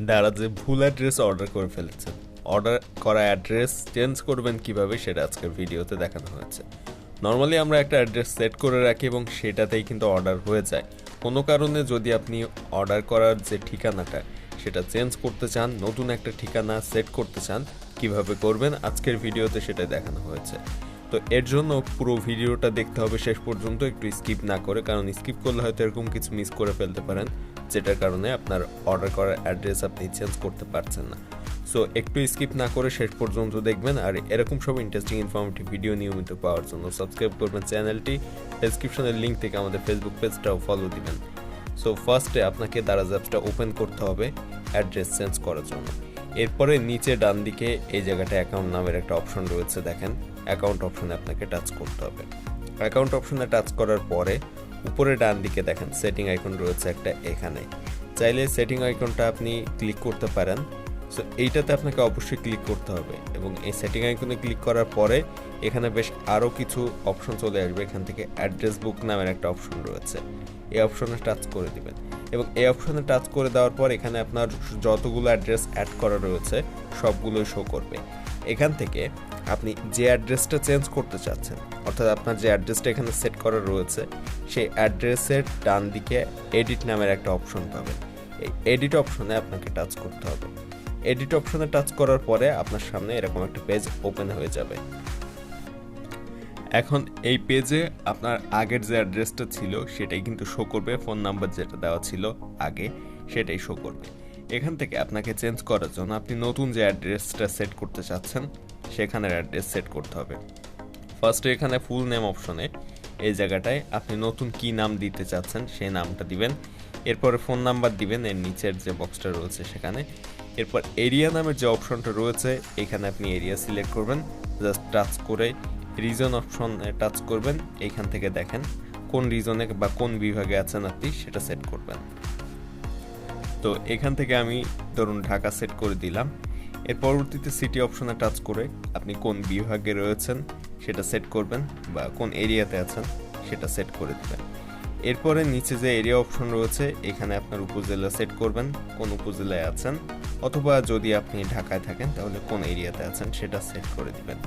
দারাজে ভুল address order করে ফেলেছেন অর্ডার করা অ্যাড্রেস চেঞ্জ করবেন কীভাবে সেটা আজকের ভিডিওতে দেখানো হয়েছে। নর্মালি আমরা একটা অ্যাড্রেস সেট করে রাখি এবং সেটাতেই কিন্তু অর্ডার হয়ে যায়। কোনো কারণে যদি আপনি অর্ডার করার যে ঠিকানাটা, সেটা চেঞ্জ করতে চান, নতুন একটা ঠিকানা সেট করতে চান, কীভাবে করবেন, আজকের ভিডিওতে সেটা দেখানো হয়েছে। তো এর জন্য পুরো ভিডিওটা দেখতে হবে শেষ পর্যন্ত, একটু স্কিপ না করে, কারণ স্কিপ করলে হয়তো এরকম কিছু মিস করে ফেলতে পারেন, যেটার কারণে আপনার অর্ডার করার অ্যাড্রেস আপনি চেঞ্জ করতে পারছেন না। সো একটু স্কিপ না করে শেষ পর্যন্ত দেখবেন, আর এরকম সব ইন্টারেস্টিং ইনফরমেটিভ ভিডিও নিয়মিত পাওয়ার জন্য সাবস্ক্রাইব করবেন চ্যানেলটি ডেসক্রিপশনের লিঙ্ক থেকে আমাদের ফেসবুক পেজটাও ফলো দিবেন। সো ফার্স্টে আপনাকে দারাজ অ্যাপসটা ওপেন করতে হবে অ্যাড্রেস চেঞ্জ করার জন্য। এরপরে নিচে ডান দিকে এই জায়গাটা অ্যাকাউন্ট নামের একটা অপশন রয়েছে, দেখেন। অ্যাকাউন্ট অপশনে আপনাকে টাচ করতে হবে। অ্যাকাউন্ট অপশনে টাচ করার পরে উপরে ডান দিকে দেখেন সেটিং আইকন রয়েছে একটা এখানে। চাইলে সেটিং আইকনটা আপনি ক্লিক করতে পারেন। সো এইটাতে আপনাকে অবশ্যই ক্লিক করতে হবে এবং এই সেটিং আইকনে ক্লিক করার পরে এখানে বেশ আরও কিছু অপশন চলে আসবে। এখান থেকে অ্যাড্রেস বুক নামের একটা অপশন রয়েছে। এই অপশনে টাচ করে দিবেন। এবং এই অপশনে টাচ করে দেওয়ার পর এখানে আপনার যতগুলো অ্যাড্রেস অ্যাড করা রয়েছে, সবগুলোই শো করবে। এখান থেকে আপনি যে অ্যাড্রেসটা চেঞ্জ করতে চাচ্ছেন, অর্থাৎ আপনার যে অ্যাড্রেসটা এখানে সেট করা রয়েছে, সেই অ্যাড্রেসের ডান দিকে এডিট নামের একটা অপশন পাবেন। এই এডিট অপশনে আপনাকে টাচ করতে হবে। এডিট অপশনে টাচ করার পরে আপনার সামনে এরকম একটা পেজ ওপেন হয়ে যাবে। এখন এই পেজে আপনার আগের যে অ্যাড্রেসটা ছিল, সেটাই কিন্তু শো করবে। ফোন নাম্বার যেটা দেওয়া ছিল আগে, সেটাই শো করবে। এখান থেকে আপনাকে চেঞ্জ করার জন্য আপনি নতুন যে অ্যাড্রেসটা সেট করতে চাচ্ছেন সেখানের অ্যাড্রেস সেট করতে হবে। ফার্স্টে এখানে ফুল নেম অপশনে এই জায়গাটায় আপনি নতুন কি নাম দিতে চাচ্ছেন সেই নামটা দিবেন। এরপরে ফোন নাম্বার দিবেন, এর নিচের যে বক্সটা রয়েছে সেখানে। এরপর এরিয়া নামের যে অপশনটা রয়েছে, এখানে আপনি এরিয়া সিলেক্ট করবেন। জাস্ট টাচ করে রিজন অপশনে টাচ করবেন। এখান থেকে দেখেন কোন রিজনে বা কোন বিভাগে আছেন আপনি, সেটা সেট করবেন। তো এখান থেকে আমি ধরুন ঢাকা সেট করে দিলাম। এর পরবর্তীতে সিটি অপশনে টাচ করে আপনি কোন বিভাগে রয়েছেন সেটা সেট করবেন বা কোন এরিয়াতে আছেন সেটা সেট করে দেবেন। এরপরে নিচে যে এরিয়া অপশন রয়েছে, এখানে আপনার উপজেলা সেট করবেন, কোন উপজেলায় আছেন, অথবা যদি আপনি ঢাকায় থাকেন, তাহলে কোন এরিয়াতে আছেন সেটা সেট করে দিবেন।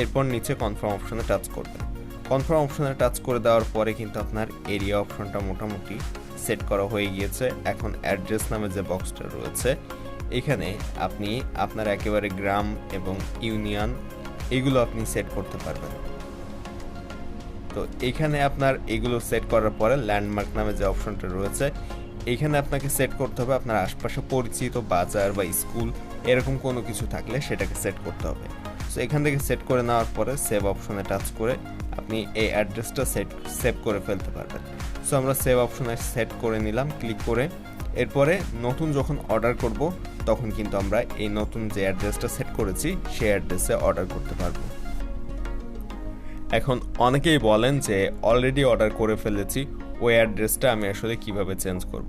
এরপর নিচে কনফার্ম অপশনে টাচ করবেন। কনফার্ম অপশনে টাচ করে দেওয়ার পরে কিন্তু আপনার এরিয়া অপশনটা মোটামুটি সেট করা হয়ে গিয়েছে। এখন অ্যাড্রেস নামে যে বক্সটা রয়েছে এখানে আপনি আপনার একেবারে গ্রাম এবং ইউনিয়ন এগুলো আপনি সেট করতে পারবেন। তো এখানে আপনার এগুলো সেট করার পরে ল্যান্ডমার্ক নামে যে অপশনটা রয়েছে, এখানে আপনাকে সেট করতে হবে আপনার আশপাশে পরিচিত বাজার বা স্কুল এরকম কোনো কিছু থাকলে সেটাকে সেট করতে হবে। সো এখান থেকে সেট করে নেওয়ার পরে সেভ অপশনে টাচ করে আপনি এই অ্যাড্রেসটা সেট সেভ করে ফেলতে পারবেন। সো আমরা সেভ অপশনে সেট করে নিলাম ক্লিক করে। এরপরে নতুন যখন অর্ডার করব তখন কিন্তু আমরা এই নতুন যে অ্যাড্রেসটা সেট করেছি, সেই অ্যাড্রেসে অর্ডার করতে পারব এখন অনেকেই বলেন যে অলরেডি অর্ডার করে ফেলেছি, ওই অ্যাড্রেসটা আমি আসলে কীভাবে চেঞ্জ করব।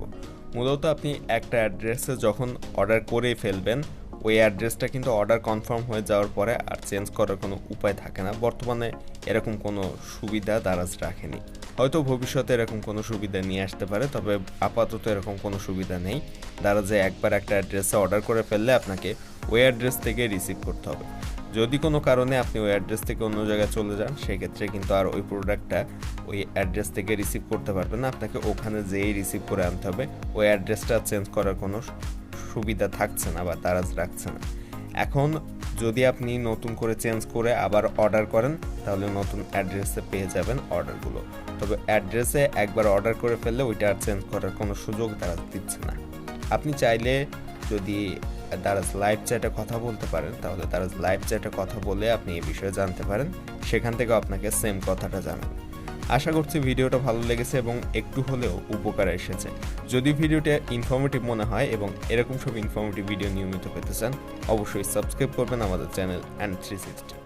মূলত আপনি একটা অ্যাড্রেসে যখন অর্ডার করে ফেলবেন ওই অ্যাড্রেসটা কিন্তু অর্ডার কনফার্ম হয়ে যাওয়ার পরে আর চেঞ্জ করার কোনো উপায় থাকে না। বর্তমানে এরকম কোনো সুবিধা দারাজ রাখেনি। হয়তো ভবিষ্যতে এরকম কোনো সুবিধা নিয়ে আসতে পারে, তবে আপাতত এরকম কোনো সুবিধা নেই। দারাজে একবার একটা অ্যাড্রেসে অর্ডার করে ফেললে আপনাকে ওই অ্যাড্রেস থেকে রিসিভ করতে হবে। যদি কোনো কারণে আপনি ওই অ্যাড্রেস থেকে অন্য জায়গায় চলে যান, সেক্ষেত্রে কিন্তু আর ওই প্রোডাক্টটা ওই অ্যাড্রেস থেকে রিসিভ করতে পারবেন না। আপনাকে ওখানে যেয়েই রিসিভ করে আনতে হবে। ওই অ্যাড্রেসটা চেঞ্জ করার কোনো সুবিধা থাকছে না বা তারাজ রাখছে না। এখন যদি আপনি নতুন করে চেঞ্জ করে আবার অর্ডার করেন, তাহলে নতুন অ্যাড্রেসে পেয়ে যাবেন অর্ডারগুলো। তবে অ্যাড্রেসে একবার অর্ডার করে ফেললে ওইটা আর চেঞ্জ করার কোনো সুযোগ তারা দিচ্ছে না। আপনি চাইলে যদি দারাজ লাইভ চ্যাটে কথা বলতে পারেন, তাহলে দারাজ লাইভ চ্যাটে কথা বলে আপনি এই বিষয়ে জানতে পারেন। সেখান থেকে আপনাকে সেম কথাটা জানাবে। আশা করছি ভিডিওটা ভালো লেগেছে এবং একটু হলেও উপকার এসেছে। যদি ভিডিওটা ইনফর্মেটিভ মনে হয় এবং এরকম সব ইনফর্মেটিভ ভিডিও নিয়মিত পেতে চান, অবশ্যই সাবস্ক্রাইব করবেন আমাদের চ্যানেল অ্যান্ড থ্রি সিক্সটি